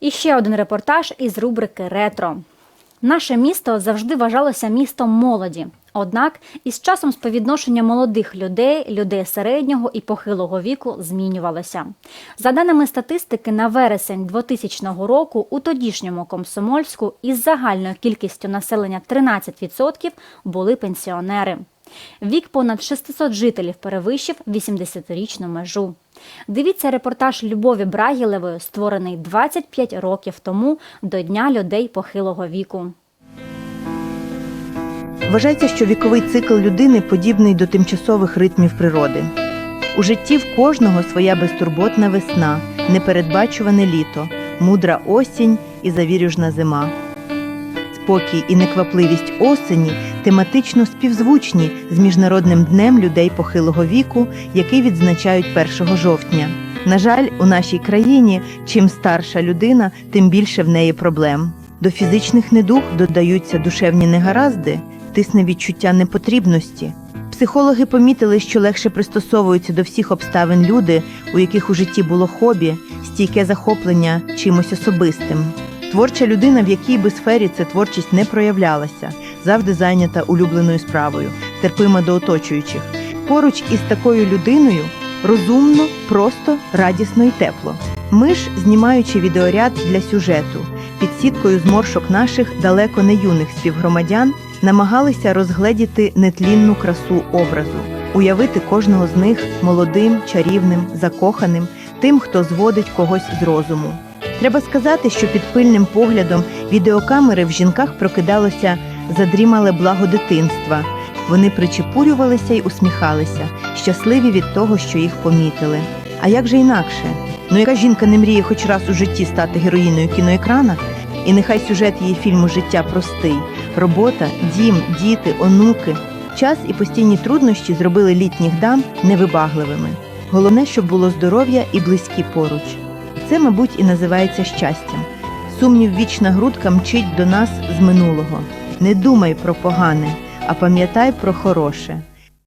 І ще один репортаж із рубрики Ретро. Наше місто завжди вважалося містом молоді. Однак із часом співвідношення молодих людей, людей середнього і похилого віку змінювалося. За даними статистики, на вересень 2000 року у тодішньому Комсомольську із загальною кількістю населення 13% були пенсіонери. Вік понад 600 жителів перевищив 80-річну межу. Дивіться репортаж Любові Брагілевої, створений 25 років тому до Дня людей похилого віку. Вважається, що віковий цикл людини подібний до тимчасових ритмів природи. У житті в кожного своя безтурботна весна, непередбачуване літо, мудра осінь і завірюжна зима. Спокій і неквапливість осені тематично співзвучні з Міжнародним днем людей похилого віку, який відзначають 1 жовтня. На жаль, у нашій країні чим старша людина, тим більше в неї проблем. До фізичних недуг додаються душевні негаразди, тисне відчуття непотрібності. Психологи помітили, що легше пристосовуються до всіх обставин люди, у яких у житті було хобі, стійке захоплення чимось особистим. Творча людина, в якій би сфері ця творчість не проявлялася, завжди зайнята улюбленою справою, терпима до оточуючих. Поруч із такою людиною розумно, просто, радісно і тепло. Ми ж, знімаючи відеоряд для сюжету, під сіткою зморшок наших далеко не юних співгромадян, намагалися розгледіти нетлінну красу образу, уявити кожного з них молодим, чарівним, закоханим, тим, хто зводить когось з розуму. Треба сказати, що під пильним поглядом відеокамери в жінках прокидалося задрімале благо дитинства. Вони причепурювалися й усміхалися, щасливі від того, що їх помітили. А як же інакше? Ну яка жінка не мріє хоч раз у житті стати героїною кіноекрана? І нехай сюжет її фільму Життя простий: робота, дім, діти, онуки. Час і постійні труднощі зробили літніх дам невибагливими. Головне, щоб було здоров'я і близькі поруч. Це, мабуть, і називається щастям. Сумнів вічна грудка мчить до нас з минулого. Не думай про погане, а пам'ятай про хороше.